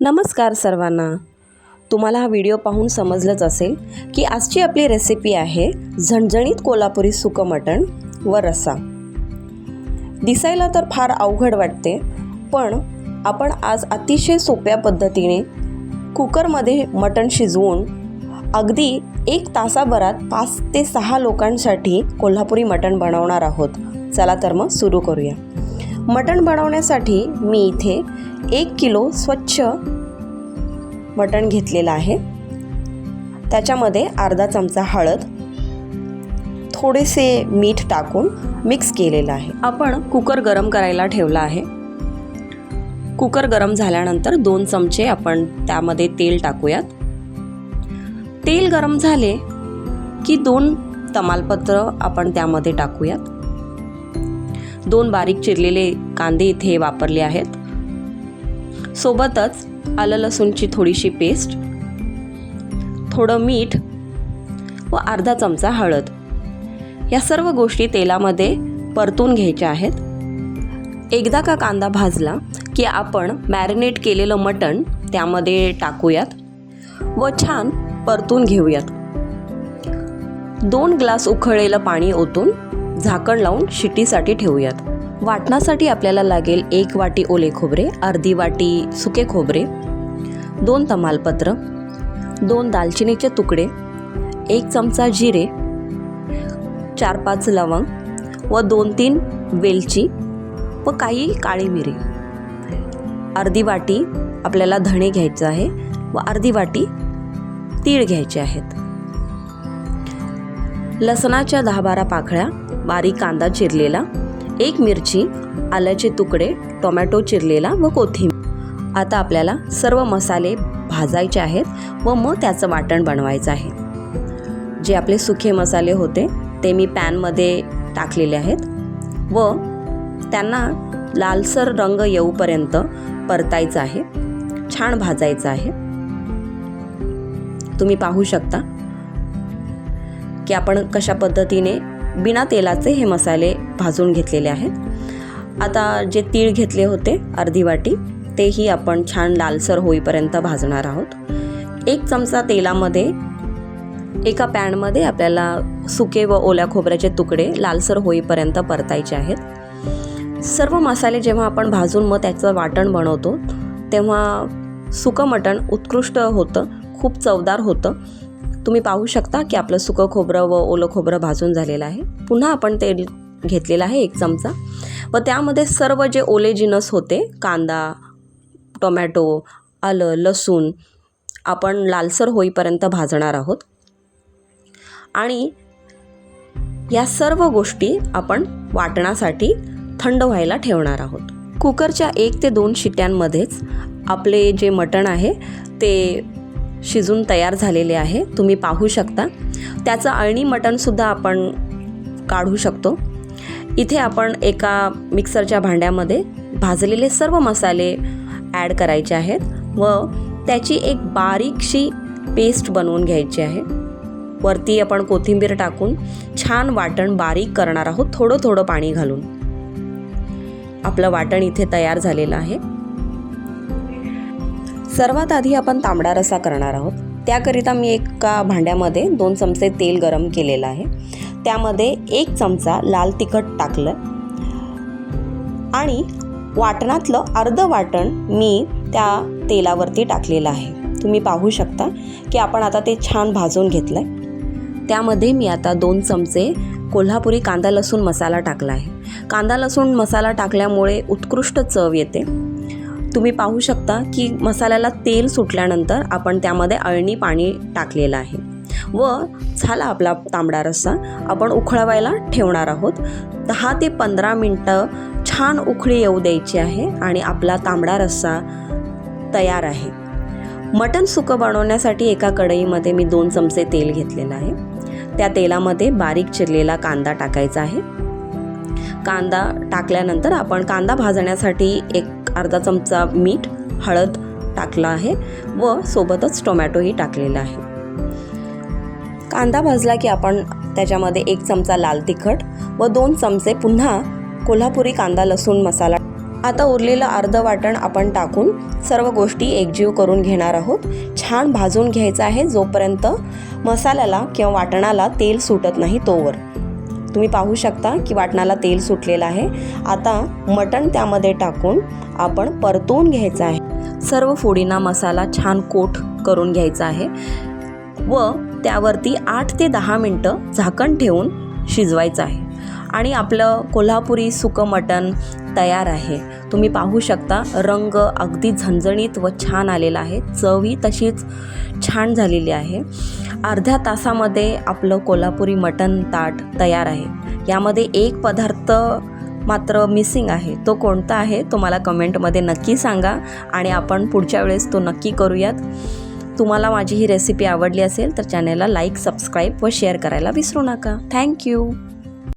नमस्कार सर्वांना. तुम्हाला हा व्हिडिओ पाहून समजलंच असेल की आजची आपली रेसिपी आहे झणझणीत कोल्हापुरी सुकं मटण व रस्सा. दिसायला तर फार अवघड वाटते पण आपण आज अतिशय सोप्या पद्धतीने कुकरमध्ये मटण शिजवून अगदी एक तासाभरात पाच ते सहा लोकांसाठी कोल्हापुरी मटण बनवणार आहोत. चला तर मग सुरू करूया. मटण बनवण्यासाठी मी इथे एक किलो स्वच्छ मटण घेतलेलं आहे. त्याच्यामध्ये अर्धा चमचा हळद थोडेसे मीठ टाकून मिक्स केलेलं आहे. आपण कुकर गरम करायला ठेवला आहे. कुकर गरम झाल्यानंतर दोन चमचे आपण त्यामध्ये तेल टाकूयात. तेल गरम झाले की दोन तमालपत्र आपण त्यामध्ये टाकूयात. दोन बारीक चिरलेले कांदे इथे वापरले आहेत. सोबतच आलं लसूणची थोडीशी पेस्ट थोडं मीठ व अर्धा चमचा हळद. या सर्व गोष्टी तेलामध्ये परतून घ्यायच्या आहेत. एकदा का कांदा भाजला की आपण मॅरिनेट केलेलं मटण त्यामध्ये टाकूयात व छान परतून घेऊयात. दोन ग्लास उखळलेलं पाणी ओतून झाकण लावून शिटीसाठी ठेवूयात. वाटणासाठी आपल्याला लागेल एक वाटी ओले खोबरे अर्धी वाटी सुके खोबरे दोन तमालपत्र दोन दालचिनीचे तुकडे एक चमचा जिरे चार पाच लवंग व दोन तीन वेलची व काही काळी मिरी. अर्धी वाटी आपल्याला धणे घ्यायचं आहे व अर्धी वाटी तीळ घ्यायचे आहेत. लसणाच्या दहा बारा पाकळ्या बारीक कांदा चिरलेला एक मिरची आल्याचे तुकडे टोमॅटो चिरलेला व कोथिंबीर. आता आपल्याला सर्व मसाले भाजायचे आहेत व मग त्याचं वाटण बनवायचं आहे. जे आपले सुखे मसाले होते ते मी पॅनमध्ये टाकलेले आहेत व त्यांना लालसर रंग येऊपर्यंत परतायचं आहे छान भाजायचं आहे. तुम्ही पाहू शकता की आपण कशा पद्धतीने बिना तेलाचे हे मसाले भाजून घेतलेले आहेत. आता जे तीळ घेतले होते अर्धी वाटी तेही आपण छान लालसर होईपर्यंत भाजणार आहोत. एक चमचा तेलामध्ये एका पॅनमध्ये आपल्याला सुके व ओल्या खोबऱ्याचे तुकडे लालसर होईपर्यंत परतायचे आहेत. सर्व मसाले जेव्हा आपण भाजून मग त्याचं वाटण बनवतो तेव्हा सुकं मटण उत्कृष्ट होतं खूप चवदार होतं. तुम्ही पाहू शकता की आपलं सुकं खोबरं व ओलं खोबरं भाजून झालेलं आहे. पुन्हा आपण तेल घेतलेलं आहे एक चमचा. व त्यामध्ये सर्व जे ओले जिनस होते कांदा टोमॅटो आलं लसूण आपण लालसर होईपर्यंत भाजणार आहोत. आणि या सर्व गोष्टी आपण वाटण्यासाठी थंड व्हायला ठेवणार आहोत. कुकरच्या एक ते दोन शिट्यांमध्येच आपले जे मटण आहे ते शिजून तयार झालेले आहे. तुम्ही पाहू शकता. त्याचं अळणी मटणसुद्धा आपण काढू शकतो. इथे आपण एका मिक्सरच्या भांड्यामध्ये भाजलेले सर्व मसाले ॲड करायचे आहेत व त्याची एक बारीकशी पेस्ट बनवून घ्यायची आहे. वरती आपण कोथिंबीर टाकून छान वाटण बारीक करणार आहोत. थोडं थोडं पाणी घालून. आपलं वाटण इथे तयार झालेलं आहे. सर्वात आधी आपण तांबडा रसा करणार आहोत. त्याकरिता मी एका भांड्यामध्ये दोन चमचे तेल गरम केलेलं आहे. त्यामध्ये एक चमचा लाल तिखट टाकलं. आणि वाटणातलं अर्ध वाटण मी त्या तेलावरती टाकलेलं आहे. तुम्ही पाहू शकता की आपण आता ते छान भाजून घेतलं आहे त्यामध्ये मी आता दोन चमचे कोल्हापुरी कांदा लसूण मसाला टाकला आहे. कांदा लसूण मसाला टाकल्यामुळे उत्कृष्ट चव येते. तुम्ही पाहू शकता की मसाल्याला तेल सुटल्यानंतर आपण त्यामध्ये अळणी पाणी टाकलेलं आहे. व झाला आपला तांबडा रस्सा. आपण उखळवायला ठेवणार आहोत. दहा ते पंधरा मिनटं छान उखळी येऊ द्यायची आहे आणि आपला तांबडा रस्सा तयार आहे. मटण सुकं बनवण्यासाठी एका कढईमध्ये मी दोन चमचे तेल घेतलेलं आहे. त्या तेलामध्ये बारीक चिरलेला कांदा टाकायचा आहे. कांदा टाकल्यानंतर आपण कांदा भाजण्यासाठी एक अर्धा चमचा मीठ हळद टाकला आहे व सोबतच टोमॅटोही टाकलेला आहे. कांदा भाजला की आपण त्याच्यामध्ये एक चमचा लाल तिखट व दोन चमचे पुन्हा कोल्हापुरी कांदा लसूण मसाला. आता उरलेलं अर्ध वाटण आपण टाकून सर्व गोष्टी एकजीव करून घेणार आहोत. छान भाजून घ्यायचं आहे जोपर्यंत मसाल्याला किंवा वाटणाला तेल सुटत नाही तोवर. तुम्ही पाहू शकता की वाटणाला तेल सुटलेलं आहे. आता मटण त्यामध्ये टाकून आपण परतवून घ्यायचं आहे. सर्व फोडींना मसाला छान कोट करून घ्यायचा आहे व त्यावरती आठ ते दहा मिनटं झाकण ठेवून शिजवायचं आहे. आणि आपलं कोल्हापुरी सुकं मटण तयार आहे. तुम्ही पाहू शकता रंग अगदी झणझणीत व छान आलेला आहे. चवही तशीच छान झालेली आहे. अर्ध्या तासामध्ये आपलं कोल्हापुरी मटण ताट तयार आहे. यामध्ये एक पदार्थ मात्र मिसिंग आहे. तो कोणता आहे तो मला कमेंटमध्ये नक्की सांगा आणि आपण पुढच्या वेळेस तो नक्की करूयात. तुम्हाला माझी ही रेसिपी आवडली असेल तर चॅनेलला लाईक सबस्क्राईब व शेअर करायला विसरू नका. थँक्यू